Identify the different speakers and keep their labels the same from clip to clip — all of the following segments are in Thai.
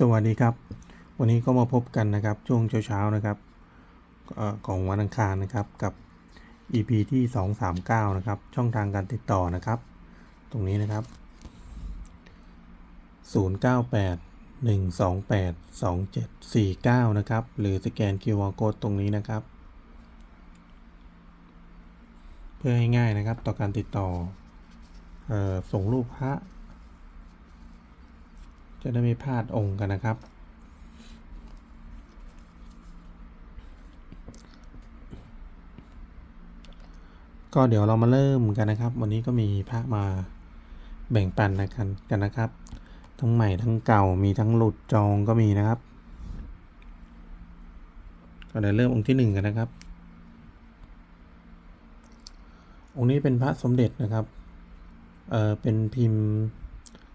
Speaker 1: สวัสดีครับ วันนี้ก็มาพบกันนะครับช่วงเช้าๆนะครับอของวันอังคารนะครับกับ EP ที่ 239 นะครับ ช่องทางการติดต่อนะครับ ตรงนี้นะครับ 098 128 2749 นะครับ หรือสแกน QR Code ตรงนี้นะครับ เพื่อให้ง่ายนะครับต่อการติดต่อออส่งรูปพระ จะได้ไม่พลาดองค์กันนะครับ ก็เดี๋ยวเรามาเริ่มกันนะครับ วันนี้ก็มีพระมาแบ่งปันนะกันกันนะครับ ทั้งใหม่ทั้งเก่ามีทั้งหลุดจองก็มีนะครับก็เดี๋ยวเริ่มองค์ที่หนึ่งกันนะครับ องค์นี้เป็นพระสมเด็จนะครับ เออเป็นพิมพ์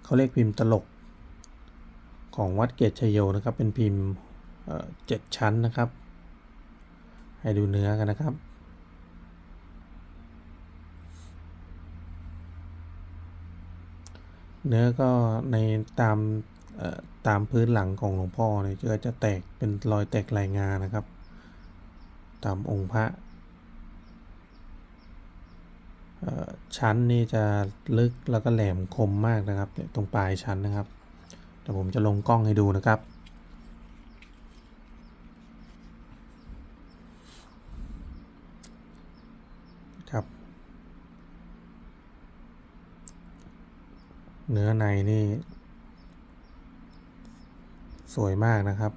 Speaker 1: เขาเรียกพิมพ์ตลก ของวัดเกตชยโยนะครับ เป็นพิมพ์เจ็ดชั้นนะครับ ให้ดูเนื้อกันนะครับเนื้อก็ในตามตามพื้นหลังของหลวงพ่อเนี่ยก็จะแตกเป็นรอยแตกลายงานะครับ ตามองค์พระชั้นนี่จะลึกแล้วก็แหลมคมมากนะครับ ตรงปลายชั้นนะครับ เดี๋ยวผมจะลงกล้องให้ดูนะครับ ครับ เนื้อในนี่ สวยมากนะครับ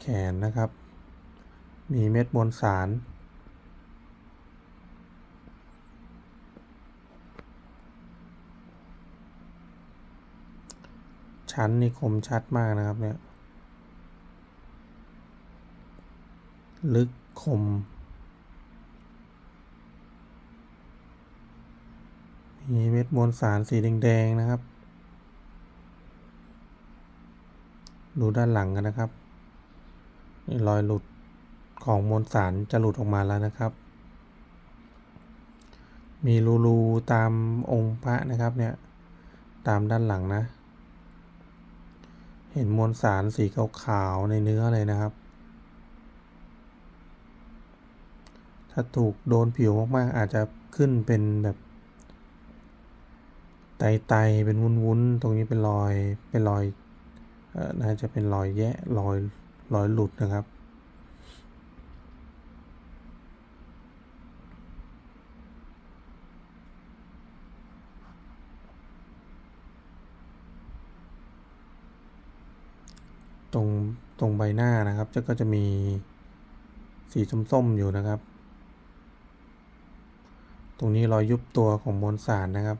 Speaker 1: แขนนะครับ มีเม็ดมวลสาร ชั้นนี่คมชัดมากนะครับเนี่ย ลึกคม มีเม็ดมวลสารสีแดงๆนะครับ ดูด้านหลังกันนะครับนี่รอยหลุดของมวลสารจะหลุดออกมาแล้วนะครับ มีรูๆตามองค์พระนะครับเนี่ย ตามด้านหลังนะ เห็นมวลสารสีขาวๆในเนื้อเลยนะครับ ถ้าถูกโดนผิวมากๆอาจจะขึ้นเป็นแบบไตๆเป็นวุ้นๆ ตรงนี้เป็นรอย เป็นรอยอน่าจะเป็นรอยแยะรอยรอยหลุดนะครับ ตรงตรงใบหน้านะครับจะก็จะมีสีส้มๆอยู่นะครับ ตรงนี้รอยยุบตัวของมวลสารนะครับ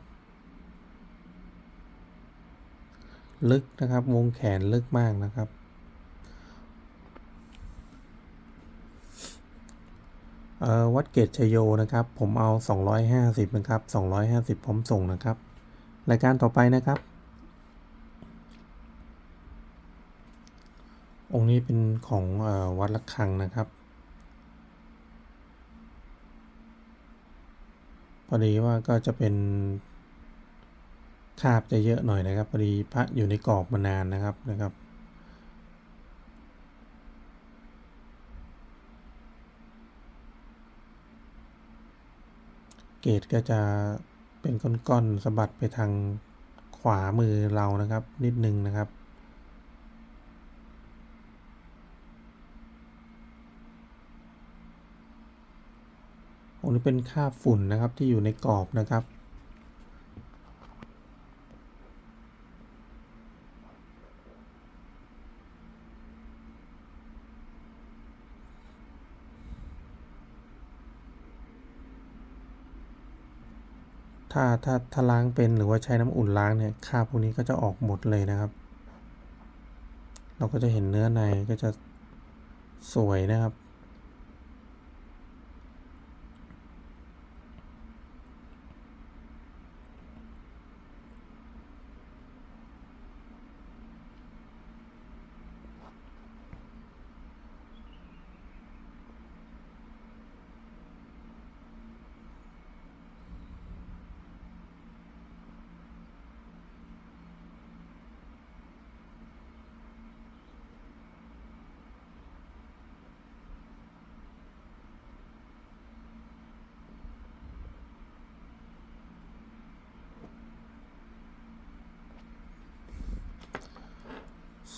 Speaker 1: ลึกนะครับวงแขนลึกมากนะครับ วัดเกตชโยนะครับ ผมเอา 250 นะครับ 250 พร้อมส่งนะครับ รายการต่อไปนะครับ องค์นี้เป็นของอวัดละคังนะครับ พอดีว่าก็จะเป็นคาบจะเยอะหน่อยนะครับ พอดีพระอยู่ในกรอบมานานนะครับนะครับเกรดก็จะเป็นก้อนๆสะบัดไปทางขวามือเรานะครับ นิดนึงนะครับ องค์นี้เป็นคราฝุ่นนะครับที่อยู่ในกรอบนะครับ ถ้าถ้าถ้าล้างเป็นหรือว่าใช้น้ำอุ่นล้างเนี่ยคราพวกนี้ก็จะออกหมดเลยนะครับ เราก็จะเห็นเนื้อในก็จะสวยนะครับ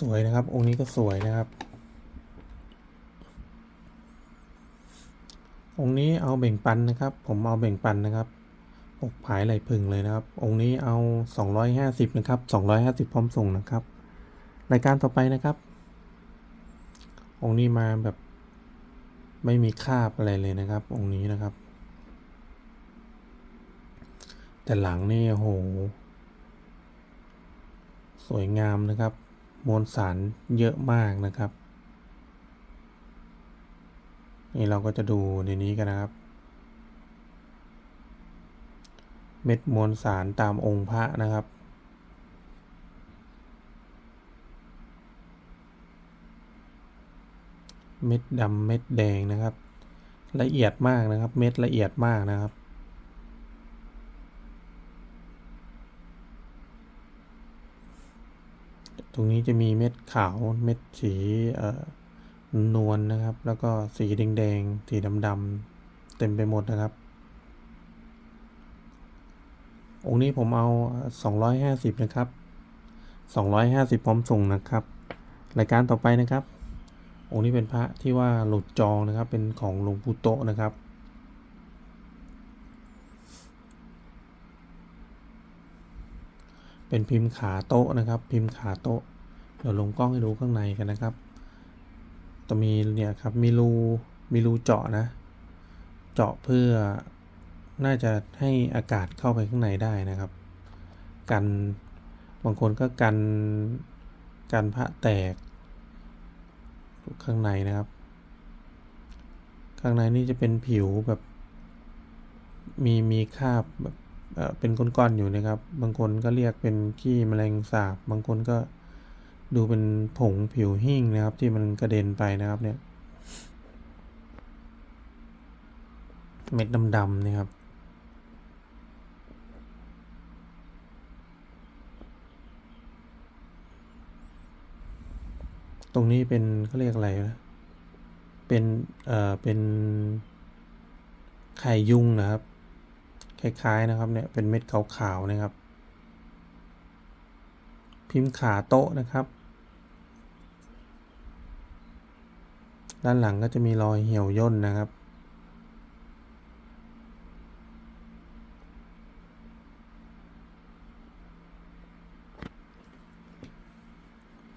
Speaker 1: สวยนะครับ องค์นี้ก็สวยนะครับ องค์นี้เอาแบ่งปันนะครับ ผมเอาแบ่งปันนะครับปกผายไหลพึงเลยนะครับ องค์นี้เอา 250 นะครับ 250 พร้อมส่งนะครับ รายการต่อไปนะครับ องค์นี้มาแบบไม่มีคาบอะไรเลยนะครับ องค์นี้นะครับ แต่หลังนี่โอ้โหสวยงามนะครับ มวลสารเยอะมากนะครับ นี่เราก็จะดูในนี้กันนะครับ เม็ดมวลสารตามองค์พระนะครับเม็ดดำเม็ดแดงนะครับ ละเอียดมากนะครับ เม็ดละเอียดมากนะครับ ตรงนี้จะมีเม็ดขาวเม็ดสีนวลนะครับ แล้วก็สีแดงๆสีดำๆเต็มไปหมดนะครับ องค์นี้ผมเอา 250 นะครับ 250 พร้อมส่งนะครับ รายการต่อไปนะครับ องค์นี้เป็นพระที่ว่าหลุดจองนะครับ เป็นของหลวงปู่โตนะครับ เป็นพิมพ์ขาโต๊ะนะครับ พิมพ์ขาโต๊ะ เดี๋ยวลงกล้องให้ดูข้างในกันนะครับจะมีเนี่ยครับมีรูมีรูเจาะนะ เจาะเพื่อน่าจะให้อากาศเข้าไปข้างในได้นะครับ กันบางคนก็กันกันพระแตก ข้างในนะครับ ข้างในนี่จะเป็นผิวแบบ มีมีคราบแบบ เป็นก้อนๆอยู่นะครับ บางคนก็เรียกเป็นขี้แมลงสาบ บางคนก็ดูเป็นผงผิวหิ้งนะครับ ที่มันกระเด็นไปนะครับเนี่ย เม็ดดำๆนะครับ ตรงนี้เป็นเขาเรียกอะไรนะเป็น เอ่อ เป็นไข่ยุงนะครับ คล้ายๆนะครับเนี่ยเป็นเม็ดขาวๆนะครับ พิมพ์ขาโต๊ะนะครับ ด้านหลังก็จะมีรอยเหี่ยวย่นนะครับ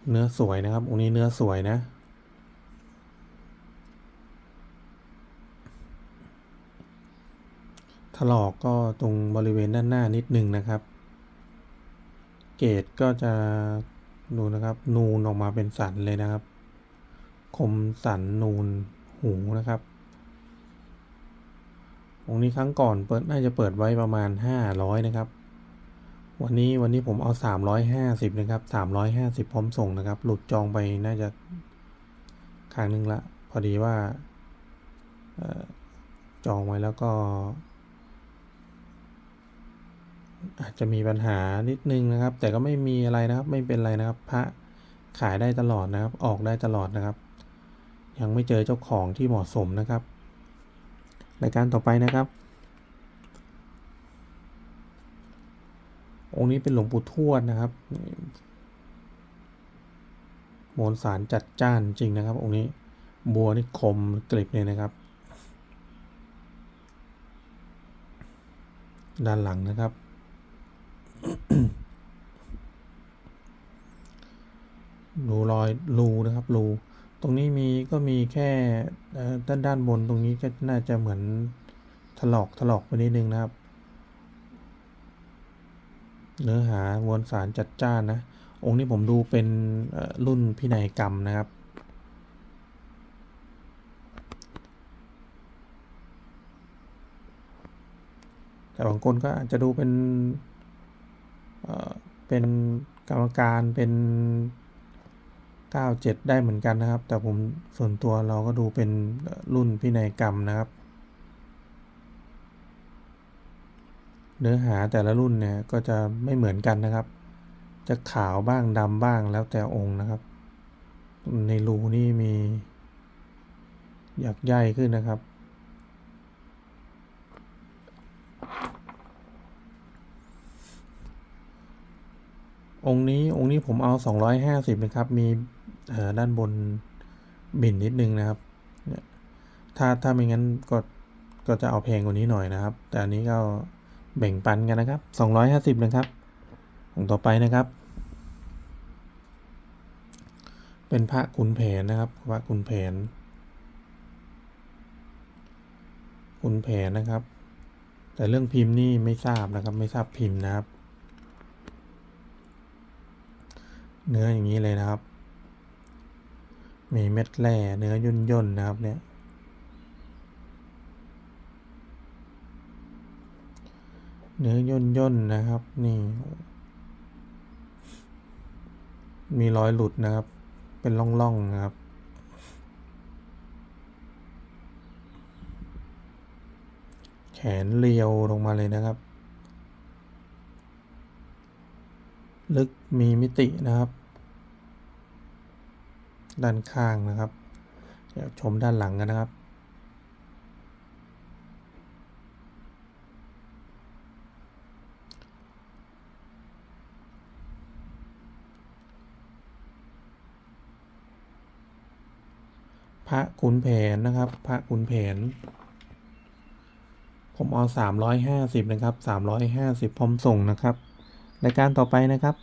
Speaker 1: เนื้อสวยนะครับองค์นี้เนื้อสวยนะ ลอกก็ตรงบริเวณด้านหน้านิดนึงนะครับ เกรดก็จะดูนะครับ นูนออกมาเป็นสันเลยนะครับ คมสันนูนหูนะครับองค์นี้ครั้งก่อนเปิดน่าจะเปิดไว้ประมาณห้าร้อยนะครับ วันนี้วันนี้ผมเอาสามร้อยห้าสิบนะครับสามร้อยห้าสิบพร้อมส่งนะครับ หลุดจองไปน่าจะครั้งหนึ่งละ พอดีว่าจองไว้แล้วก็ อาจจะมีปัญหานิดนึงนะครับ แต่ก็ไม่มีอะไรนะครับ ไม่เป็นไรนะครับ พระขายได้ตลอดนะครับ ออกได้ตลอดนะครับ ยังไม่เจอเจ้าของที่เหมาะสมนะครับรายการต่อไปนะครับ องค์นี้เป็นหลวงปู่ทวดนะครับมวลสารจัดจ้านจริงนะครับ องค์นี้บัวนี่คมกริบเลยนะครับ ด้านหลังนะครับ รูรอยรูนะครับรูตรงนี้มีก็มีแค่ด้านด้านบนตรงนี้ก็น่าจะเหมือนถลอกถลอกไปนิดนึงนะครับ เนื้อหามวลสารจัดจ้านนะ องค์นี้ผมดูเป็นรุ่นพินัยกรรมนะครับ แต่บางคนก็อาจจะดูเป็นเป็นกรรมการเป็น 97 ได้เหมือนกันนะครับ แต่ผมส่วนตัวเราก็ดูเป็นรุ่นพินัยกรรมนะครับ เนื้อหาแต่ละรุ่นเนี่ยก็จะไม่เหมือนกันนะครับ จะขาวบ้างดำบ้างแล้วแต่องค์นะครับ ในรูนี่มีหยักใยขึ้นนะครับองค์นี้องค์นี้ผมเอาสองร้อยห้าสิบนะครับ มี ด้านบนบินนิดนึงนะครับเนี่ยถ้าถ้าไม่งั้นก็ก็จะเอาแพงกว่านี้หน่อยนะครับ แต่อันนี้ก็แบ่งปันกันนะครับสองร้อยห้าสิบนะครับ ของต่อไปนะครับ เป็นพระขุนแผนนะครับพระขุนแผนขุนแผนนะครับ แต่เรื่องพิมพ์นี่ไม่ทราบนะครับ ไม่ทราบพิมพ์นะครับ เนื้ออย่างนี้เลยนะครับ มีเม็ดแร่เนื้อย่นย่นๆนะครับเนี่ยเนื้อย่นย่นๆนะครับ นี่ มีรอยหลุดนะครับ เป็นร่องๆนะครับแขนเรียวลงมาเลยนะครับ ลึกมีมิตินะครับ ด้านข้างนะครับ เดี๋ยวชมด้านหลังกันนะครับ พระขุนแผนนะครับ พระขุนแผน ผมเอาสามร้อยห้าสิบนะครับสามร้อยห้าสิบพร้อมส่งนะครับรายการต่อไปนะครับ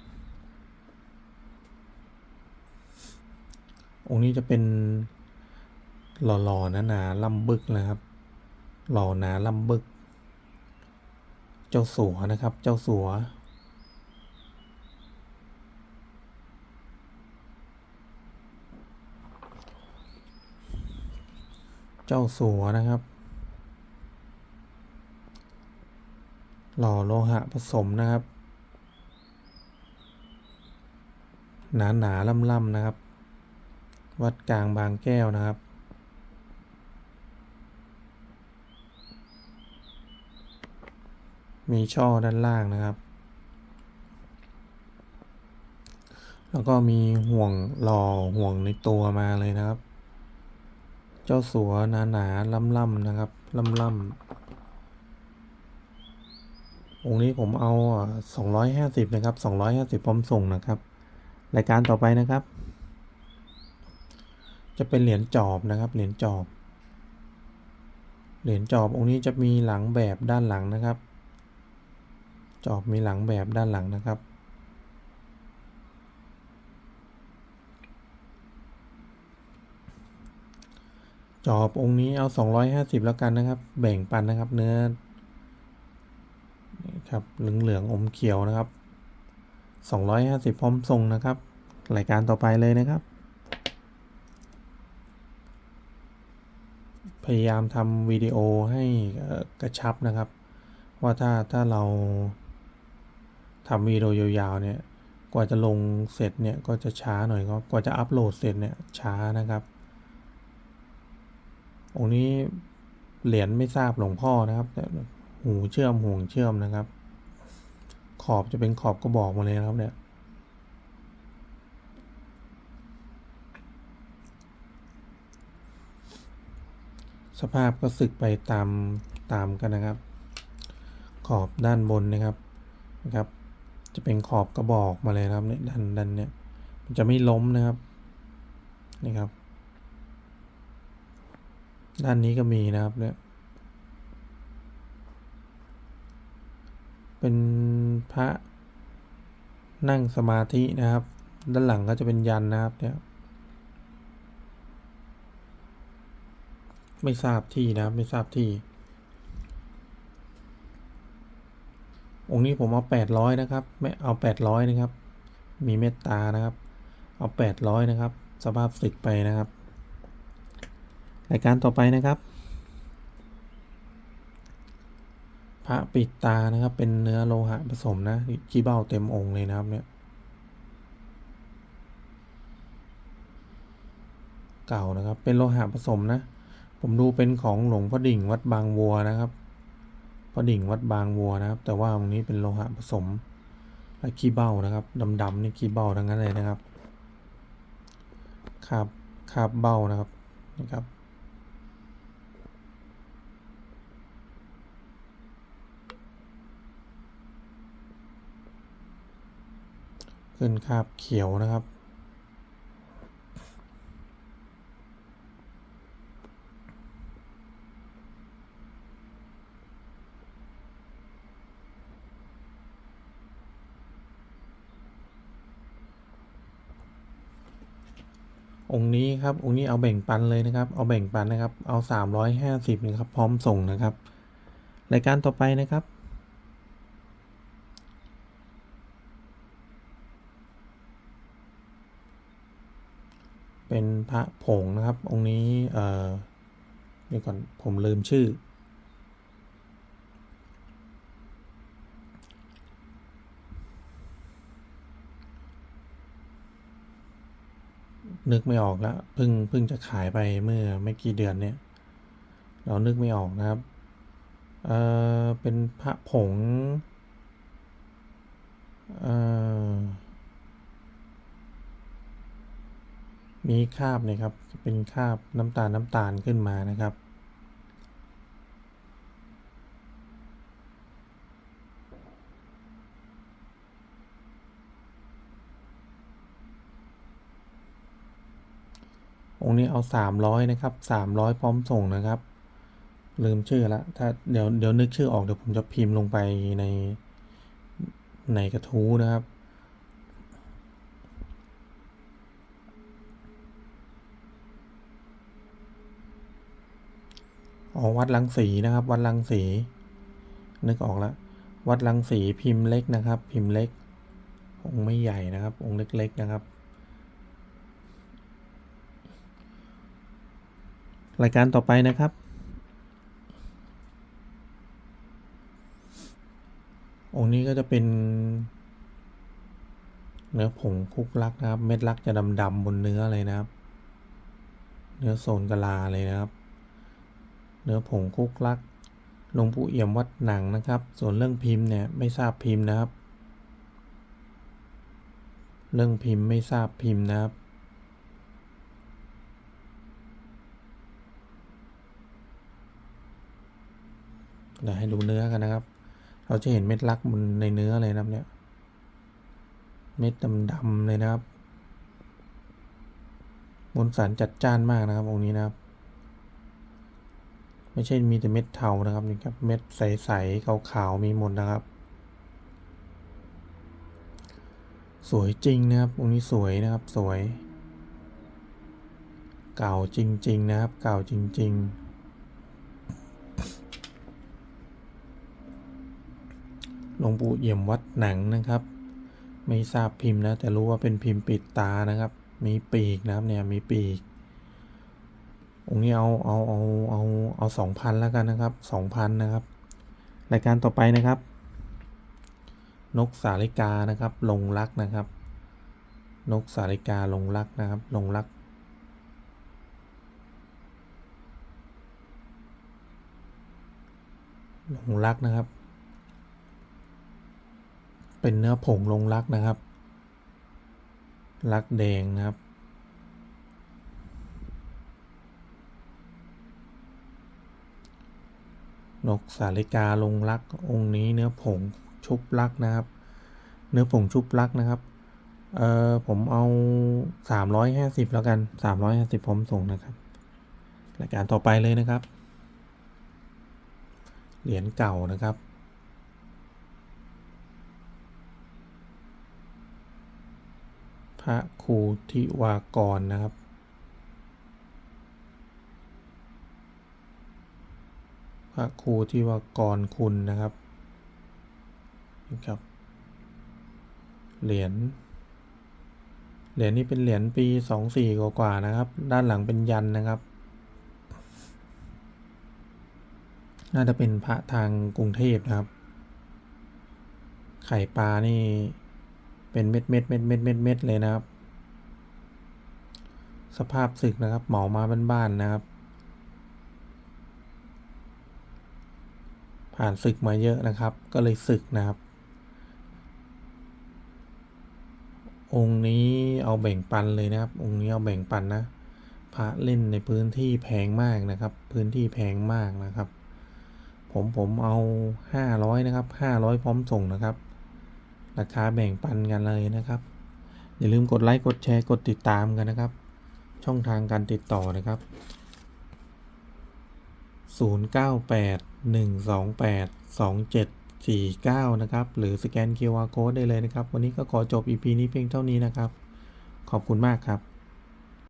Speaker 1: องค์นี้จะเป็นหล่อๆหนาลำบึกนะครับ หล่อหนาลำบึก เจ้าสัวนะครับ เจ้าสัว เจ้าสัวนะครับ หล่อโลหะผสมนะครับ หนาหนาล่ำล่ำๆนะครับ วัดกลางบางแก้วนะครับ มีช่อด้านล่างนะครับ แล้วก็มีห่วงหล่อห่วงในตัวมาเลยนะครับ เจ้าสัวหนาหนาล่ำล่ำนะครับล่ำล่ำองค์นี้ผมเอาสองร้อยห้าสิบนะครับสองร้อยห้าสิบพร้อมส่งนะครับ รายการต่อไปนะครับ จะเป็นเหรียญจอบนะครับ เหรียญจอบ เหรียญจอบองค์นี้จะมีหลังแบบด้านหลังนะครับ จอบมีหลังแบบด้านหลังนะครับ จอบองค์นี้เอาสองร้อยห้าสิบแล้วกันนะครับ แบ่งปันนะครับเนื้อนี่ครับเหลืองเหลืองๆอมเขียวนะครับสองร้อยห้าสิบพร้อมส่งนะครับ รายการต่อไปเลยนะครับ พยายามทำวิดีโอให้กระชับนะครับ ว่าถ้าถ้าเราทำวิดีโอยาวๆเนี่ยกว่าจะลงเสร็จเนี่ยก็จะช้าหน่อยก็กว่าจะอัปโหลดเสร็จเนี่ยช้านะครับ องค์นี้เหรียญไม่ทราบหลวงพ่อนะครับแต่หูเชื่อมห่วงเชื่อมนะครับ ขอบจะเป็นขอบกระบอกมาเลยนะครับเนี่ย สภาพก็สึกไปตามตามกันนะครับ ขอบด้านบนนะครับนะครับ จะเป็นขอบกระบอกมาเลยครับเนี่ยด้านด้านเนี่ยมันจะไม่ล้มนะครับนี่ครับ ด้านนี้ก็มีนะครับเนี่ยเป็นพระนั่งสมาธินะครับ ด้านหลังก็จะเป็นยันนะครับเนี่ย ไม่ทราบที่นะครับ ไม่ทราบที่ องค์นี้ผมเอาแปดร้อยนะครับ ไม่เอาแปดร้อยนะครับ มีเมตตานะครับ เอาแปดร้อยนะครับ สภาพศึกไปนะครับ รายการต่อไปนะครับ พระปิดตานะครับ เป็นเนื้อโลหะผสมนะขี้เบ้าเต็มองค์เลยนะครับเนี่ยเก่านะครับ เป็นโลหะผสมนะ ผมดูเป็นของหลวงพ่อดิ่งวัดบางวัวนะครับพ่อดิ่งวัดบางวัวนะครับ แต่ว่าตรงนี้เป็นโลหะผสมและขี้เบ้านะครับดำๆนี่ขี้เบ้าทั้งนั้นเลยนะครับคาบคาบเบ้านะครับนะครับขึ้นคาบเขียวนะครับ องค์นี้ครับองค์นี้เอาแบ่งปันเลยนะครับ เอาแบ่งปันนะครับ เอาสามร้อยห้าสิบนะครับพร้อมส่งนะครับรายการต่อไปนะครับ เป็นพระผงนะครับ องค์นี้เอ่อเดี๋ยวก่อนผมลืมชื่อ นึกไม่ออกแล้วเพิ่งเพิ่งจะขายไปเมื่อไม่กี่เดือนเนี่ย เรานึกไม่ออกนะครับเออเป็นพระผงเออมีคราบเนี่ยครับ เป็นคราบน้ำตาลน้ำตาลขึ้นมานะครับ องค์นี้เอาสามร้อยนะครับสามร้อยพร้อมส่งนะครับ ลืมชื่อละถ้าเดี๋ยวเดี๋ยวนึกชื่อออกเดี๋ยวผมจะพิมพ์ลงไปในในกระทู้นะครับอ๋อวัดลังสีนะครับ วัดลังสี นึกออกแล้ววัดลังสีพิมพ์เล็กนะครับ พิมพ์เล็กองไม่ใหญ่นะครับ องค์เล็กๆนะครับ รายการต่อไปนะครับ องค์นี้ก็จะเป็น เนื้อผงคุกลักนะครับ เม็ดลักจะดำๆบนเนื้อเลยนะครับ เนื้อโซนกะลาเลยนะครับ เนื้อผงคุกลักหลวงปู่เอี่ยมวัดหนังนะครับ ส่วนเรื่องพิมพ์เนี่ยไม่ทราบพิมพ์นะครับ เรื่องพิมพ์ไม่ทราบพิมพ์นะครับ เดี๋ยวให้ดูเนื้อกันนะครับ เราจะเห็นเม็ดลักบนในเนื้อเลยนะครับเนี่ย เม็ดดำๆเลยนะครับมวลสารจัดจ้านมากนะครับองค์นี้นะครับ ไม่ใช่มีแต่เม็ดเทานะครับนี่ครับ เม็ดใสๆขาวๆมีหมดนะครับ สวยจริงนะครับองค์นี้สวยนะครับสวย เก่าจริง ๆ นะครับ เก่าจริง ๆ หลวงปู่เอี่ยมวัดหนังนะครับ ไม่ทราบพิมพ์นะ แต่รู้ว่าเป็นพิมพ์ปิดตานะครับ มีปีกนะครับเนี่ยมีปีก องค์นี้เอาเอาเอาเอาเอาสองพันแล้วกันนะครับสองพันนะครับรายการต่อไปนะครับ นกสาลิกานะครับลงรักนะครับ นกสาลิกาลงรักนะครับลงรักลงรักนะครับ เป็นเนื้อผงลงรักนะครับ รักแดงนะครับ นกสาลิกาลงรักองค์นี้เนื้อผงชุบรักนะครับ เนื้อผงชุบรักนะครับ เอ่อผมเอาสามร้อยห้าสิบแล้วกันสามร้อยห้าสิบพร้อมส่งนะครับรายการต่อไปเลยนะครับ เหรียญเก่านะครับ พระครูทิวากรนะครับ พระครูทิวากรคุณนะครับนี่ครับเหรียญเหรียญนี้เป็นเหรียญปีสองสี่กว่าๆนะครับ ด้านหลังเป็นยันนะครับ น่าจะเป็นพระทางกรุงเทพนะครับ ไข่ปลานี่ เป็นเม็ดเม็ดเม็ดเม็ดเม็ดเม็ดเลยนะครับ สภาพศึกนะครับ เหมามาบ้านๆนะครับ ผ่านศึกมาเยอะนะครับ ก็เลยศึกนะครับ องค์นี้เอาแบ่งปันเลยนะครับ องค์นี้เอาแบ่งปันนะพระเล่นในพื้นที่แพงมากนะครับ พื้นที่แพงมากนะครับ ผมผมเอาห้าร้อยนะครับห้าร้อยพร้อมส่งนะครับ ราคาแบ่งปันกันเลยนะครับ อย่าลืมกดไลค์กดแชร์กดติดตามกันนะครับ ช่องทางการติดต่อนะครับ 0981282749 นะครับ หรือสแกน QR Code ได้เลยนะครับ วันนี้ก็ขอจบ EP นี้เพียงเท่านี้นะครับ ขอบคุณมากครับ